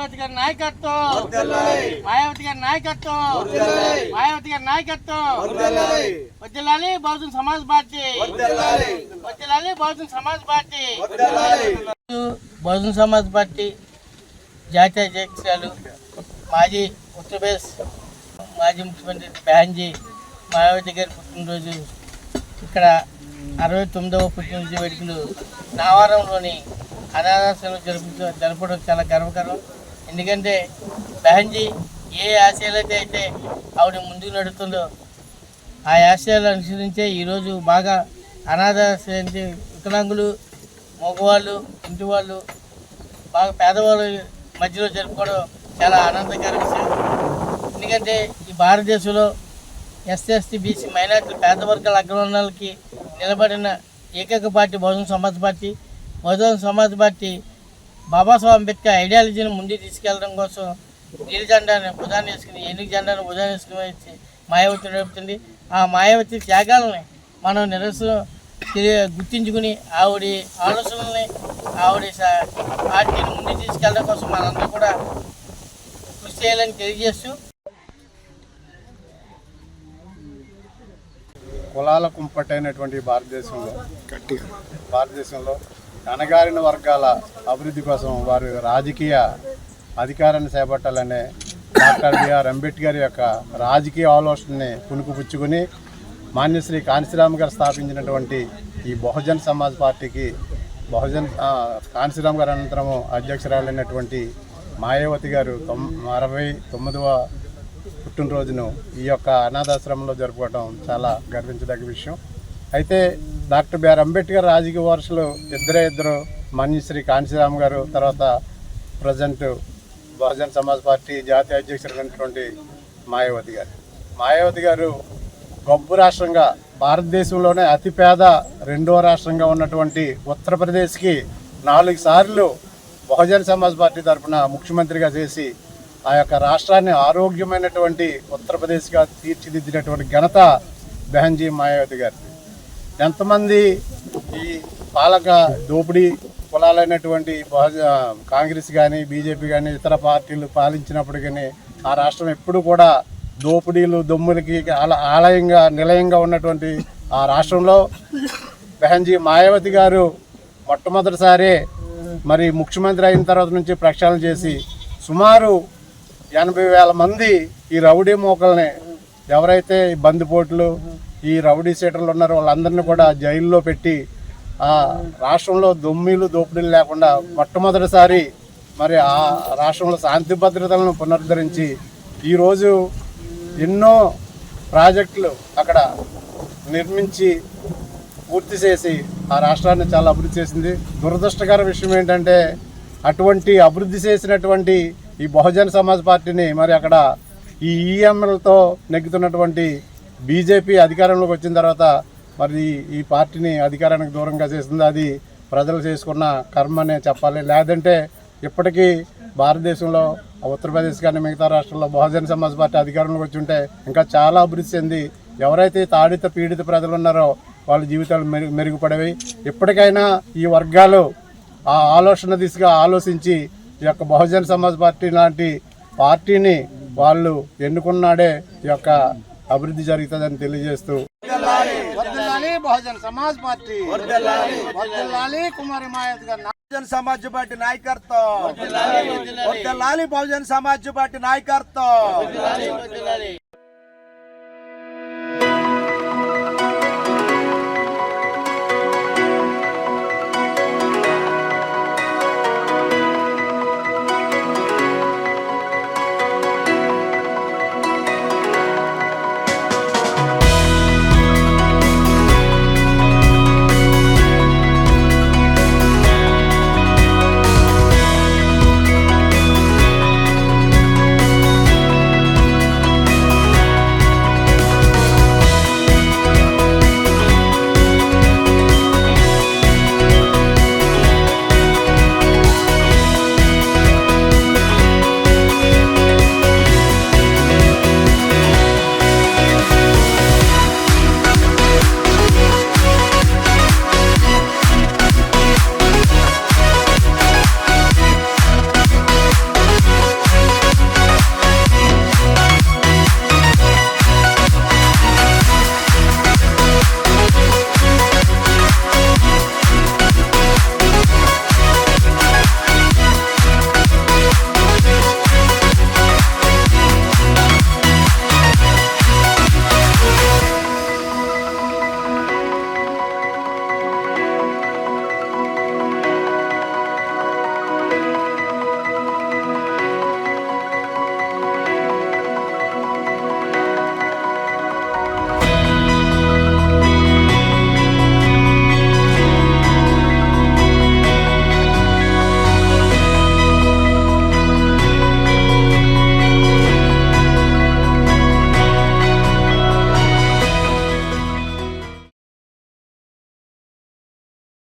నాయకత్వం. మాయావతి గారి నాయకత్వం. మాయావతి గారి నాయకత్వం. వద్దలాలి బహుజన్ సమాజ్ పార్టీ. వద్దలాలి బహుజన్ సమాజ్ పార్టీ. బహుజన్ సమాజ్ పార్టీ జాతీయ అధ్యక్షురాలు మాజీ ఉత్తరప్రదేశ్ మాజీ ముఖ్యమంత్రి బెహన్జీ మాయావతి గారి పుట్టినరోజు. ఇక్కడ అరవై తొమ్మిదవ పుట్టినరోజు వేడుకలు నావారంలోని అనాథాశ్రమంలో జరుపు జరపడం చాలా గర్వకరం. ఎందుకంటే బెహంజీ ఏ ఆశయాలైతే అయితే ఆవిడ ముందుకు నడుతుందో ఆ ఆశయాలు అనుసరించే ఈరోజు బాగా అనాథాశ్రయించి వికలాంగులు మగవాళ్ళు ఇంటి వాళ్ళు బాగా పేదవాళ్ళు మధ్యలో జరుపుకోవడం చాలా ఆనందకర విషయం. ఎందుకంటే ఈ భారతదేశంలో ఎస్సీ ఎస్టీ బీసీ మైనార్టీ పేద వర్గాల అగ్రవర్ణాలకి నిలబడిన ఏకైక party Bahujana Samaj party. Bahujana Samaj party Babasaheb Ambedkar ఐడియాలజీని ముందుకు తీసుకెళ్ళడం కోసం నీలి జెండాను భుజాన్ని వేసుకుని ఎన్నిక జెండాను భుజాన్ని వేసుకుని వచ్చి మాయావతి నడుపుతుంది. ఆ మాయావతి త్యాగాలని మనం నిరసన గుర్తించుకుని ఆవిడ ఆలోచనల్ని ఆవిడ పార్టీని ముందుకు తీసుకెళ్ళడం కోసం మనందరూ కూడా కృషి చేయాలని తెలియజేస్తూ కులాల కుంపటైనటువంటి భారతదేశంలో భారతదేశంలో అణగారిన వర్గాల అభివృద్ధి కోసం వారు రాజకీయ అధికారాన్ని చేపట్టాలనే డాక్టర్ బిఆర్ అంబేద్కర్ యొక్క రాజకీయ ఆలోచనని పుణుకుపుచ్చుకుని మాన్యశ్రీ కాంశీరామ్ గారు స్థాపించినటువంటి ఈ బహుజన్ సమాజ్ పార్టీకి బహుజన్ కాంశీరామ్ గారు అనంతరము అధ్యక్షురాలైనటువంటి మాయావతి గారు తొమ్ అరవై తొమ్మిదవ పుట్టినరోజును ఈ యొక్క అనాథాశ్రమంలో జరుపుకోవడం చాలా గర్వించదగ్గ విషయం. అయితే డాక్టర్ బిఆర్ అంబేద్కర్ రాజకీయ వారసులు ఇద్దరే ఇద్దరు మన్యశ్రీ కాంశీరామ్ గారు తర్వాత ప్రజెంట్ బహుజన్ సమాజ్ పార్టీ జాతీయ అధ్యక్షుడైనటువంటి మాయావతి గారు. మాయావతి గారు గొప్ప రాష్ట్రంగా భారతదేశంలోనే అతిపేద రెండవ రాష్ట్రంగా ఉన్నటువంటి ఉత్తరప్రదేశ్కి నాలుగు సార్లు బహుజన సమాజ్ పార్టీ తరఫున ముఖ్యమంత్రిగా చేసి ఆ యొక్క రాష్ట్రాన్ని ఆరోగ్యమైనటువంటి ఉత్తరప్రదేశ్గా తీర్చిదిద్దినటువంటి ఘనత బెహన్జీ మాయావతి గారిది. ఎంతమంది ఈ పాలక దోపిడీ కులాలైనటువంటి బహుజ కాంగ్రెస్ కానీ బీజేపీ కానీ ఇతర పార్టీలు పాలించినప్పుడు కానీ ఆ రాష్ట్రం ఎప్పుడు కూడా దోపిడీలు దొమ్ములకి ఆల ఆలయంగా నిలయంగా ఉన్నటువంటి ఆ రాష్ట్రంలో బెహన్జీ మాయావతి గారు మొట్టమొదటిసారి మరి ముఖ్యమంత్రి అయిన తర్వాత నుంచి ప్రక్షాళన చేసి సుమారు ఎనభై వేల మంది ఈ రౌడీ మోకల్ని ఎవరైతే ఈ బందిపోట్లు ఈ రౌడీ సీటర్లు ఉన్నారో వాళ్ళందరినీ కూడా జైల్లో పెట్టి ఆ రాష్ట్రంలో దొమ్మిలు దోపిడీలు లేకుండా మొట్టమొదటిసారి మరి ఆ రాష్ట్రంలో శాంతి భద్రతలను పునరుద్ధరించి ఈరోజు ఎన్నో ప్రాజెక్టులు అక్కడ నిర్మించి పూర్తి చేసి ఆ రాష్ట్రాన్ని చాలా అభివృద్ధి చేసింది. దురదృష్టకర విషయం ఏంటంటే అటువంటి అభివృద్ధి చేసినటువంటి ఈ బహుజన సమాజ్ పార్టీని మరి అక్కడ ఈ ఈఎంఎల్తో నెగ్గుతున్నటువంటి బీజేపీ అధికారంలోకి వచ్చిన తర్వాత మరి ఈ పార్టీని అధికారానికి దూరంగా చేసింది అది ప్రజలు చేసుకున్న కర్మనే చెప్పాలి. లేదంటే ఇప్పటికీ భారతదేశంలో ఉత్తరప్రదేశ్ కానీ మిగతా రాష్ట్రాల్లో బహుజన సమాజ్ పార్టీ అధికారంలోకి వచ్చి ఉంటే ఇంకా చాలా అభివృద్ధి చెంది ఎవరైతే తాడిత పీడిత ప్రజలు ఉన్నారో వాళ్ళ జీవితాలు మెరుగు మెరుగుపడేవి. ఇప్పటికైనా ఈ వర్గాలు ఆ ఆలోచన దిశగా ఆలోచించి ఈ యొక్క బహుజన సమాజ్ పార్టీ లాంటి పార్టీని వాళ్ళు ఎన్నుకున్నాడే ఈ యొక్క అభివృద్ధి జరుగుతుందని తెలియజేస్తూ. బహుజన సమాజ్ పార్టీ. కుమారి మాయత్ గారు బహుజన్ సమాజ్ పార్టీ నాయకత్వం. వర్ధిల్లాలి బహుజన్ సమాజ్ పార్టీ నాయకత్వం.